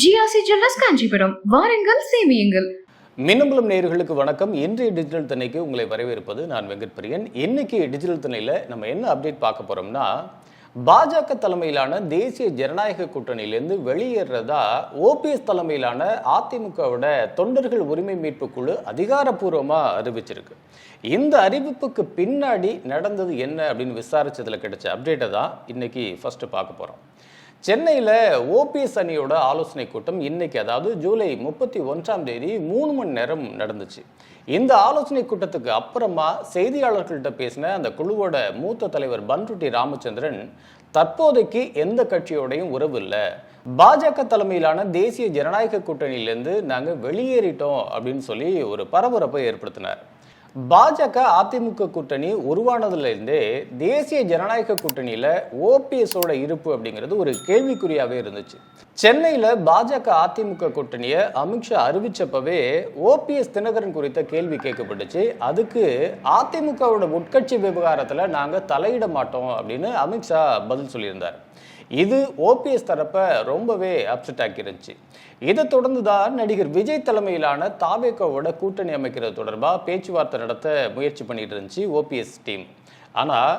GRC jewellers Kanchipuram. வாருங்கள் சேமியுங்கள். மின்னம்பலம் நேயர்களுக்கு வணக்கம். இன்றைய டிஜிட்டல் திணைக்கு உங்களை வரவேற்பது நான் வெங்கட் பிரியன். இன்னைக்கு டிஜிட்டல் திணையில் நம்ம என்ன அப்டேட் பார்க்க போறோம்னா பாஜக தலைமையிலான தேசிய ஜனநாயக கூட்டணியிலேருந்து வெளியேறதா ஓபிஎஸ் தலைமையிலான அதிமுகவோட தொண்டர்கள் உரிமை மீட்பு குழு அதிகாரப்பூர்வமாக அறிவிச்சிருக்கு. இந்த அறிவிப்புக்கு பின்னாடி நடந்தது என்ன அப்படின்னு விசாரிச்சதில் கிடைச்ச அப்டேட்டை தான் இன்னைக்கு ஃபர்ஸ்ட் பார்க்க போறோம். சென்னையில் ஓபிஎஸ் அணியோட ஆலோசனை கூட்டம் இன்னைக்கு அதாவது ஜூலை முப்பத்தி ஒன்றாம் தேதி மூணு மணி நேரம் நடந்துச்சு. இந்த ஆலோசனை கூட்டத்துக்கு அப்புறமா செய்தியாளர்கள்ட்ட பேசின அந்த குழுவோட மூத்த தலைவர் பன்ருட்டி ராமச்சந்திரன் தற்போதைக்கு எந்த கட்சியோடையும் உறவு இல்லை. பாஜக தலைமையிலான தேசிய ஜனநாயக கூட்டணியிலேருந்து நாங்கள் வெளியேறிட்டோம் அப்படின்னு சொல்லி ஒரு பரபரப்பை ஏற்படுத்தினார். பாஜக அதிமுக கூட்டணி உருவானதுலேருந்தே தேசிய ஜனநாயக கூட்டணியில் ஓபிஎஸோட இருப்பு அப்படிங்கிறது ஒரு கேள்விக்குறியாகவே இருந்துச்சு. சென்னையில் பாஜக அதிமுக கூட்டணியை அமித்ஷா அறிவிச்சப்பவே ஓபிஎஸ் தினகரன் குறித்த கேள்வி கேட்கப்பட்டுச்சு. அதுக்கு அதிமுகவோட உட்கட்சி விவகாரத்தில் நாங்கள் தலையிட மாட்டோம் அப்படின்னு அமித்ஷா பதில் சொல்லியிருந்தார். இது ஓபிஎஸ் தரப்பை ரொம்பவே அப்செட் ஆக்கிருந்துச்சு இதை தொடர்ந்து தான் நடிகர் விஜய் தலைமையிலான தாவேக்காவோட கூட்டணி அமைக்கிறது தொடர்பாக பேச்சுவார்த்தை நடத்த முயற்சி பண்ணிட்டு இருந்துச்சு ஓபிஎஸ் டீம் ஆனால்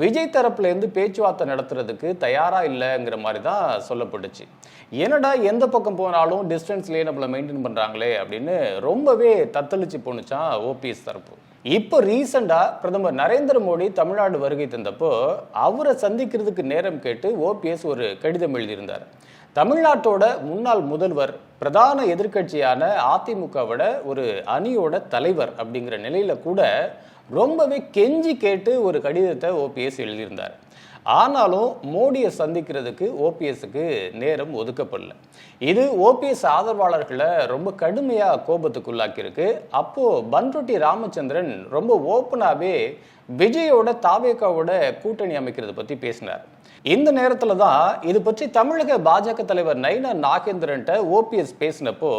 விஜய் தரப்புலேருந்து பேச்சுவார்த்தை நடத்துறதுக்கு தயாராக இல்லைங்கிற மாதிரி தான் சொல்லப்பட்டுச்சு. என்னடா எந்த பக்கம் போனாலும் டிஸ்டன்ஸ்லேயே நம்மளை மெயின்டைன் பண்ணுறாங்களே அப்படின்னு ரொம்பவே தத்தளிச்சு போணுச்சான் ஓபிஎஸ் தரப்பு. இப்போ ரீசெண்டாக பிரதமர் நரேந்திர மோடி தமிழ்நாடு வருகை தந்தப்போ அவரை சந்திக்கிறதுக்கு நேரம் கேட்டு ஓபிஎஸ் ஒரு கடிதம் எழுதியிருந்தார். தமிழ்நாட்டோட முன்னாள் முதல்வர் பிரதான எதிர்க்கட்சியான அதிமுகவோட ஒரு அணியோட தலைவர் அப்படிங்கிற நிலையில கூட ரொம்பவே கெஞ்சி கேட்டு ஒரு கடிதத்தை ஓபிஎஸ் எழுதியிருந்தார். ஆனாலும் மோடியை சந்திக்கிறதுக்கு ஓபிஎஸ்க்கு நேரம் ஒதுக்கப்படல. இது ஓபிஎஸ் ஆதரவாளர்களை ரொம்ப கடுமையாக கோபத்துக்குள்ளாக்கியிருக்கு. அப்போ பன்ருட்டி ராமச்சந்திரன் ரொம்ப ஓப்பனாகவே விஜயோட தாவேக்காவோட கூட்டணி அமைக்கிறது பற்றி பேசினார். இந்த நேரத்தில் தான் இது பற்றி தமிழக பாஜக தலைவர் நைனா நாகேந்திரன்ட்ட ஓபிஎஸ் பேசினப்போ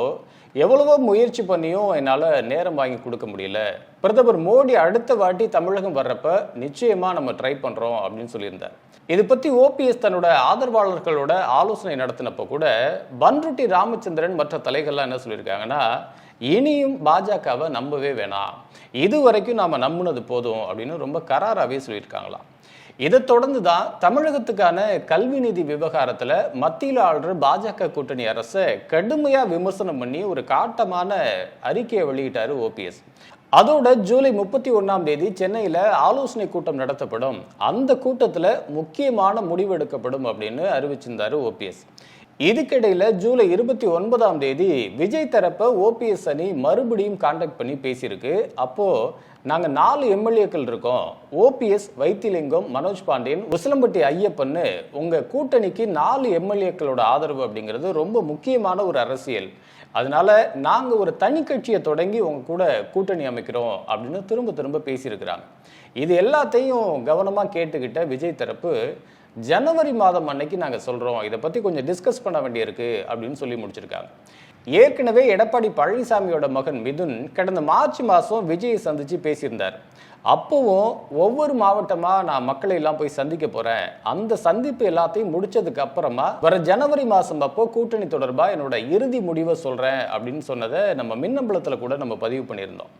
எவ்வளவோ முயற்சி பண்ணியும் என்னால் நேரம் வாங்கி கொடுக்க முடியல. பிரதமர் மோடி அடுத்த வாட்டி தமிழகம் வர்றப்ப நிச்சயமா நம்ம ட்ரை பண்றோம் அப்படின்னு சொல்லியிருந்தார். இது பத்தி ஓபிஎஸ் தன்னோட ஆதரவாளர்களோட ஆலோசனை நடத்தினப்போ கூட பன்ருட்டி ராமச்சந்திரன் மற்ற தலைகள்லாம் என்ன சொல்லியிருக்காங்கன்னா இனியும் பாஜகவை நம்பவே வேணாம். இது வரைக்கும் நாம நம்புனது போதும் அப்படின்னு ரொம்ப கராராகவே சொல்லியிருக்காங்களாம். இதை தொடர்ந்து தான் தமிழகத்துக்கான கல்வி நிதி விவகாரத்தில் மத்தியில் ஆளுற பாஜக கூட்டணி அரசை கடுமையாக விமர்சனம் பண்ணி ஒரு காட்டமான அறிக்கையை வெளியிட்டார் ஓபிஎஸ் அதோட ஜூலை முப்பத்தி ஒன்னாம் தேதி சென்னையில் ஆலோசனை கூட்டம் நடத்தப்படும். அந்த கூட்டத்தில் முக்கியமான முடிவு எடுக்கப்படும் அப்படின்னு அறிவிச்சிருந்தாரு ஓபிஎஸ் இதுக்கிடையில் ஜூலை இருபத்தி ஒன்பதாம் தேதி விஜய் தரப்ப ஓபிஎஸ் அணி மறுபடியும் கான்டாக்ட் பண்ணி பேசியிருக்கு. அப்போது நாங்கள் நாலு எம்எல்ஏக்கள் இருக்கோம். ஓபிஎஸ் வைத்திலிங்கம் மனோஜ் பாண்டியன் உசிலம்பட்டி ஐயப்பன்னு உங்கள் கூட்டணிக்கு நாலு எம்எல்ஏக்களோட ஆதரவு அப்படிங்கிறது ரொம்ப முக்கியமான ஒரு அரசியல். அதனால நாங்கள் ஒரு தனி கட்சியை தொடங்கி உங்க கூட கூட்டணி அமைக்கிறோம் அப்படின்னு திரும்ப திரும்ப பேசியிருக்கிறாங்க. இது எல்லாத்தையும் கவனமாக கேட்டுக்கிட்ட விஜய் தரப்பு ஜனவரி மாதம் அன்னைக்கு நாங்கள் சொல்கிறோம் இதை பற்றி கொஞ்சம் டிஸ்கஸ் பண்ண வேண்டியிருக்கு அப்படின்னு சொல்லி முடிச்சிருக்காங்க. ஏற்கனவே எடப்பாடி பழனிசாமியோட மகன் மிதுன் கடந்த மார்ச் மாதம் விஜயை சந்திச்சு பேசியிருந்தார். அப்போவும் ஒவ்வொரு மாவட்டமாக நான் மக்களை எல்லாம் போய் சந்திக்க போகிறேன் அந்த சந்திப்பு எல்லாத்தையும் முடிச்சதுக்கு அப்புறமா வர ஜனவரி மாதம் அப்போ கூட்டணி தொடர்பாக என்னோட இறுதி முடிவை சொல்கிறேன் அப்படின்னு சொன்னதை நம்ம மின்னம்பலத்தில் கூட நம்ம பதிவு பண்ணியிருந்தோம்.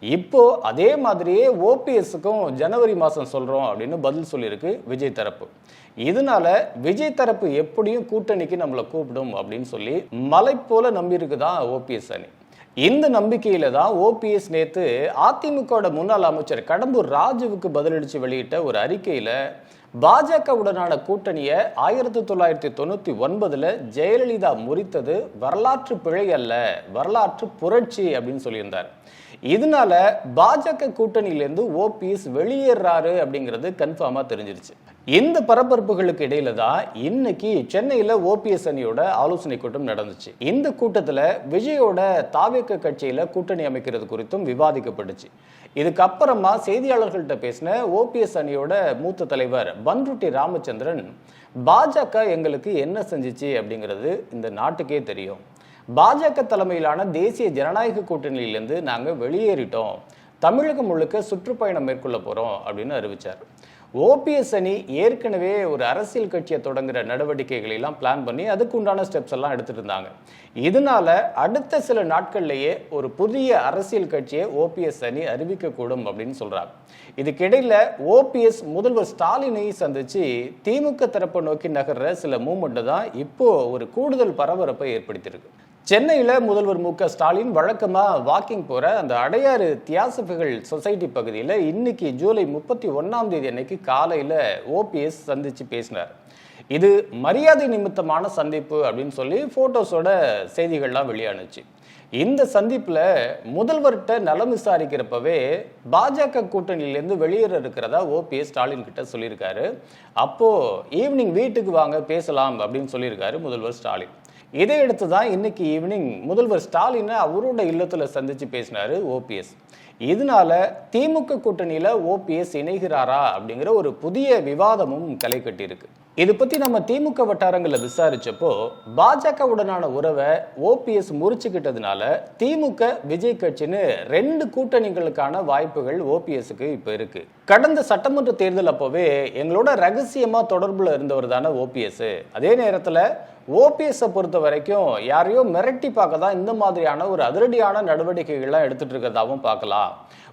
இப்போ அதே மாதிரியே ஓபிஎஸ்க்கும் ஜனவரி மாதம் சொல்கிறோம் அப்படின்னு பதில் சொல்லியிருக்கு விஜய் தரப்பு. இதனால விஜய் தரப்பு எப்படியும் கூட்டணிக்கு நம்மளை கூப்பிடும் அப்படின்னு சொல்லி மலை போல நம்பியிருக்குதான் ஓபிஎஸ் அணி. இந்த நம்பிக்கையில தான் ஓபிஎஸ் நேத்து அதிமுகவோட முன்னாள் அமைச்சர் கடம்பூர் ராஜுவுக்கு பதிலளிச்சு வெளியிட்ட ஒரு அறிக்கையில பாஜகவுடனான கூட்டணியை ஆயிரத்தி தொள்ளாயிரத்தி தொண்ணூத்தி ஒன்பதுல ஜெயலலிதா முறித்தது வரலாற்று பிழை அல்ல வரலாற்று புரட்சி அப்படின்னு சொல்லியிருந்தார். இதனால பாஜக கூட்டணியிலேருந்து ஓபிஎஸ் வெளியேறாரு அப்படிங்கிறது கன்ஃபார்மாக தெரிஞ்சிருச்சு. இந்த பரபரப்புகளுக்கு இடையில தான் இன்னைக்கு சென்னையில ஓபிஎஸ் அணியோட ஆலோசனை கூட்டம் நடந்துச்சு. இந்த கூட்டத்துல விஜயோட தாவேக்க கட்சியில கூட்டணி அமைக்கிறது குறித்தும் விவாதிக்கப்பட்டுச்சு. இதுக்கப்புறமா செய்தியாளர்கள்ட்ட பேசின ஓபிஎஸ் அணியோட மூத்த தலைவர் பன்ருட்டி ராமச்சந்திரன் பாஜக எங்களுக்கு என்ன செஞ்சிச்சு அப்படிங்கிறது இந்த நாட்டுக்கே தெரியும். பாஜக தலைமையிலான தேசிய ஜனநாயக கூட்டணியிலேருந்து நாங்கள் வெளியேறிட்டோம். தமிழகம் முழுக்க சுற்றுப்பயணம் மேற்கொள்ள போகிறோம் அப்படின்னு அறிவிச்சார். ஓபிஎஸ் அணி ஏற்கனவே ஒரு அரசியல் கட்சியை தொடங்குற நடவடிக்கைகளை எல்லாம் பிளான் பண்ணி அதுக்கு உண்டான ஸ்டெப்ஸ் எல்லாம் எடுத்துட்டு இருந்தாங்க. இதனால அடுத்த சில நாட்கள்லேயே ஒரு புதிய அரசியல் கட்சியை ஓபிஎஸ் அணி அறிவிக்கக்கூடும் அப்படின்னு சொல்றாங்க. இதுக்கிடையில் ஓபிஎஸ் முதல்வர் ஸ்டாலினை சந்திச்சு திமுக தரப்பை நோக்கி நகர்ற சில மூமெண்ட்டு தான் இப்போ ஒரு கூடுதல் பரபரப்பை ஏற்படுத்தியிருக்கு. சென்னையில் முதல்வர் மு க ஸ்டாலின் வழக்கமாக வாக்கிங் போகிற அந்த அடையாறு தியாசபிகள் சொசைட்டி பகுதியில் இன்னைக்கு ஜூலை முப்பத்தி ஒன்றாம் தேதி அன்னைக்கு காலையில் ஓபிஎஸ் சந்தித்து பேசினார். இது மரியாதை நிமித்தமான சந்திப்பு அப்படின்னு சொல்லி ஃபோட்டோஸோட செய்திகள்லாம் வெளியானுச்சு. இந்த சந்திப்பில் முதல்வர்கிட்ட நலம் விசாரிக்கிறப்பவே பாஜக கூட்டணியிலேருந்து வெளியேற இருக்கிறதா ஓபிஎஸ் ஸ்டாலின் கிட்ட சொல்லியிருக்காரு. அப்போது ஈவினிங் வீட்டுக்கு வாங்க பேசலாம் அப்படின்னு சொல்லியிருக்காரு முதல்வர் ஸ்டாலின். இதையடுத்து தான் இன்னைக்கு ஈவினிங் முதல்வர் ஸ்டாலினை அவரோட இல்லத்தில் சந்திச்சு பேசினார் ஓபிஎஸ் இதனால திமுக கூட்டணியில் ஓபிஎஸ் இணைகிறாரா அப்படிங்கிற ஒரு புதிய விவாதமும் களை கட்டியிருக்கு இது பற்றி நம்ம திமுக வட்டாரங்களில் விசாரிச்சப்போ பாஜகவுடனான உறவை ஓபிஎஸ் முறிச்சுக்கிட்டதுனால திமுக விஜய் கட்சின்னு ரெண்டு கூட்டணிகளுக்கான வாய்ப்புகள் ஓபிஎஸ்க்கு இப்போ இருக்கு. கடந்த சட்டமன்ற தேர்தல் அப்போவே எங்களோட ரகசியமாக தொடர்பில் இருந்தவர் தானே ஓபிஎஸ் அதே நேரத்தில் ஓபிஎஸ்ஸை பொறுத்த வரைக்கும் யாரையோ மிரட்டி பார்க்க தான் இந்த மாதிரியான ஒரு அதிரடியான நடவடிக்கைகள்லாம் எடுத்துகிட்டு இருக்கிறதாவும் பார்க்கலாம்.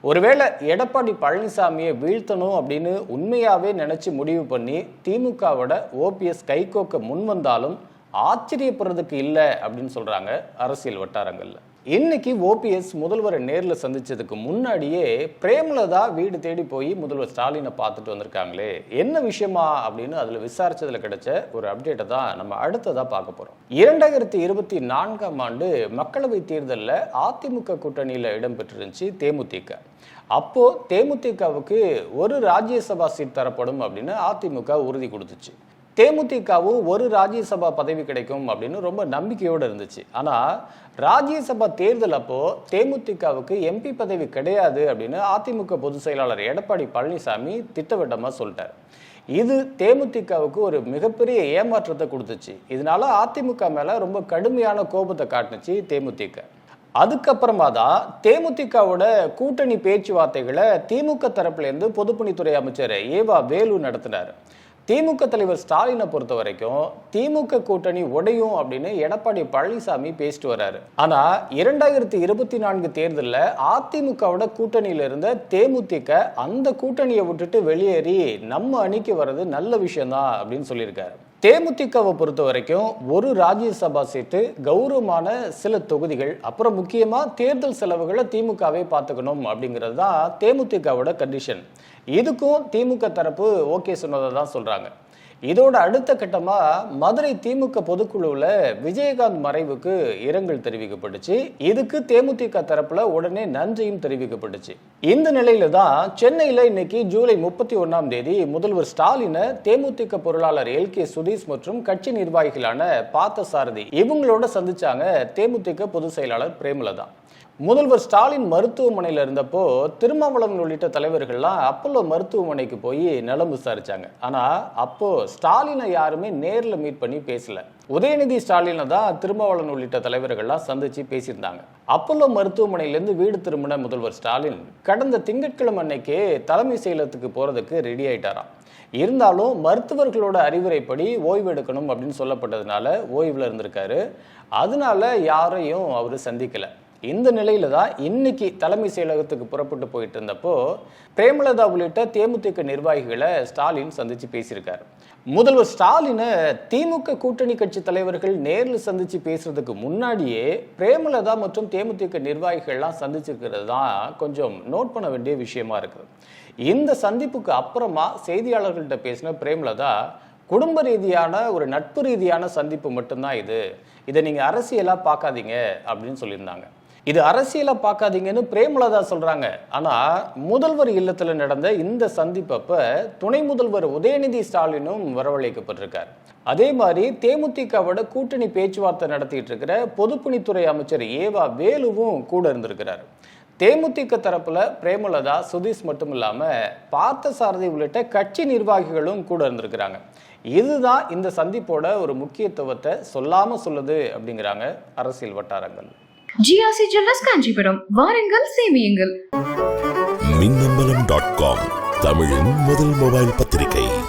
ஒருவேளை எடப்பாடி பழனிசாமியை வீழ்த்தணும் அப்படின்னு உண்மையாகவே நினச்சி முடிவு பண்ணி திமுகவோட ஓபிஎஸ் கைகோக்க முன் வந்தாலும் ஆச்சரியப்படுறதுக்கு இல்லை அப்படின்னு சொல்கிறாங்க அரசியல் வட்டாரங்களில். இன்னைக்கு ஓபிஎஸ் முதல்வரை நேரில் சந்திச்சதுக்கு முன்னாடியே பிரேமலதா வீடு தேடி போய் முதல்வர் ஸ்டாலினை பார்த்துட்டு வந்திருக்காங்களே என்ன விஷயமா அப்படின்னு அதில் விசாரித்ததில் கிடைச்ச ஒரு அப்டேட்டை தான் நம்ம அடுத்ததாக பார்க்க போகிறோம் இரண்டாயிரத்தி இருபத்தி நான்காம் ஆண்டு மக்களவை தேர்தலில் அதிமுக கூட்டணியில் இடம்பெற்றிருந்துச்சு தேமுதிக. அப்போ தேமுதிகவுக்கு ஒரு ராஜ்யசபா சீட் தரப்படும் அப்படின்னு அதிமுக உறுதி கொடுத்துச்சு. தேமுதிகவும் ஒரு ராஜ்யசபா பதவி கிடைக்கும் அப்படின்னு ரொம்ப நம்பிக்கையோடு இருந்துச்சு. ஆனால் ராஜ்யசபா தேர்தல் அப்போது தேமுதிகவுக்கு எம்பி பதவி கிடையாது அப்படின்னு அதிமுக பொதுச் செயலாளர் எடப்பாடி பழனிசாமி திட்டவட்டமாக சொல்லிட்டார். இது தேமுதிகவுக்கு ஒரு மிகப்பெரிய ஏமாற்றத்தை கொடுத்துச்சு. இதனால அதிமுக மேலே ரொம்ப கடுமையான கோபத்தை காட்டுனுச்சு தேமுதிக. அதுக்கப்புறமா தான் தேமுதிகவோட கூட்டணி பேச்சுவார்த்தைகளை திமுக தரப்புலேருந்து பொதுப்பணித்துறை அமைச்சர் ஏவா வேலு நடத்தினார். திமுக தலைவர் ஸ்டாலினை பொறுத்த வரைக்கும் திமுக கூட்டணி உடையும் அப்படின்னு எடப்பாடி பழனிசாமி பேசிட்டு வர்றாரு. ஆனா இரண்டாயிரத்தி இருபத்தி நான்கு தேர்தலில் அதிமுகவோட கூட்டணியில இருந்த தேமுதிக அந்த கூட்டணியை விட்டுட்டு வெளியேறி நம்ம அணிக்கு வர்றது நல்ல விஷயம்தான் அப்படின்னு சொல்லியிருக்காரு. தேமுதிகவை பொறுத்த வரைக்கும் ஒரு ராஜ்யசபா சீட்டு கௌரவமான சில தொகுதிகள் அப்புறம் முக்கியமாக தேர்தல் செலவுகளை திமுகவே பார்த்துக்கணும் அப்படிங்கிறது தான் தேமுதிகவோட கண்டிஷன் இதுக்கும் திமுக தரப்பு ஓகே சொன்னதை தான் சொல்கிறாங்க இதோட அடுத்த கட்டமா மதுரை திமுக பொதுக்குழுவில் விஜயகாந்த் மறைவுக்கு இரங்கல் தெரிவிக்கப்பட்டுச்சு. இதுக்கு தேமுதிக தரப்புல உடனே நன்றியும் தெரிவிக்கப்பட்டுச்சு. இந்த நிலையில தான் சென்னையில இன்னைக்கு ஜூலை முப்பத்தி ஒன்னாம் தேதி முதல்வர் ஸ்டாலினை தேமுதிக பொருளாளர் எல் கே சுதீஷ் மற்றும் கட்சி நிர்வாகிகளான பார்த்தசாரதி இவங்களோட சந்திச்சாங்க தேமுதிக பொதுச் செயலாளர் பிரேமலதா. முதல்வர் ஸ்டாலின் மருத்துவமனையில் இருந்தப்போ திருமாவளவன் உள்ளிட்ட தலைவர்கள்லாம் அப்போல்லோ மருத்துவமனைக்கு போய் நலம் விசாரிச்சாங்க. ஆனால் அப்போது ஸ்டாலினை யாருமே நேரில் மீட் பண்ணி பேசலை. உதயநிதி ஸ்டாலினை தான் திருமாவளவன் உள்ளிட்ட தலைவர்கள்லாம் சந்திச்சு பேசியிருந்தாங்க. அப்போலோ மருத்துவமனையிலேருந்து வீடு திரும்பின முதல்வர் ஸ்டாலின் கடந்த திங்கட்கிழமை அன்னைக்கே தலைமை செயலத்துக்கு போகிறதுக்கு ரெடி ஆயிட்டாராம். இருந்தாலும் மருத்துவர்களோட அறிவுரைப்படி ஓய்வு எடுக்கணும் அப்படின்னு சொல்லப்பட்டதுனால ஓய்வில் இருந்திருக்காரு. அதனால யாரையும் அவர் சந்திக்கலை. இந்த நிலையில தான் இன்னைக்கு தலைமை செயலகத்துக்கு புறப்பட்டு போயிட்டு இருந்தப்போ பிரேமலதா உள்ளிட்ட தேமுதிக நிர்வாகிகளை ஸ்டாலின் சந்திச்சு பேசியிருக்காரு. முதல்வர் ஸ்டாலினை திமுக கூட்டணி கட்சி தலைவர்கள் நேரில் சந்திச்சு பேசுறதுக்கு முன்னாடியே பிரேமலதா மற்றும் தேமுதிக நிர்வாகிகள்லாம் சந்திச்சிருக்கிறது தான் கொஞ்சம் நோட் பண்ண வேண்டிய விஷயமா இருக்குது இந்த சந்திப்புக்கு அப்புறமா செய்தியாளர்கள்ட்ட பேசின பிரேமலதா குடும்ப ரீதியான ஒரு நட்பு ரீதியான சந்திப்பு மட்டும்தான் இது. இதை நீங்கள் அரசியலாக பார்க்காதீங்க அப்படின்னு சொல்லியிருந்தாங்க. இது அரசியலை பார்க்காதீங்கன்னு பிரேமலதா சொல்றாங்க. ஆனா முதல்வர் இல்லத்துல நடந்த இந்த சந்திப்பப்ப துணை முதல்வர் உதயநிதி ஸ்டாலினும் வரவழைக்கப்பட்டிருக்கார். அதே மாதிரி தேமுதிகவோட கூட்டணி பேச்சுவார்த்தை நடத்திட்டு இருக்கிற பொதுப்பணித்துறை அமைச்சர் ஏவா வேலுவும் கூட இருந்திருக்கிறார். தேமுதிக தரப்புல பிரேமலதா சுதீஷ் மட்டும் இல்லாம பார்த்தசாரதி உள்ளிட்ட கட்சி நிர்வாகிகளும் கூட இருந்திருக்கிறாங்க. இதுதான் இந்த சந்திப்போட ஒரு முக்கியத்துவத்தை சொல்லாம சொல்லுது அப்படிங்கிறாங்க அரசியல் வட்டாரங்கள். GRC jewellers Kanchipuram. வாருங்கள் சேமியுங்கள். மின்னம்பலம் டாட் காம் தமிழின் முதல் மொபைல் பத்திரிகை.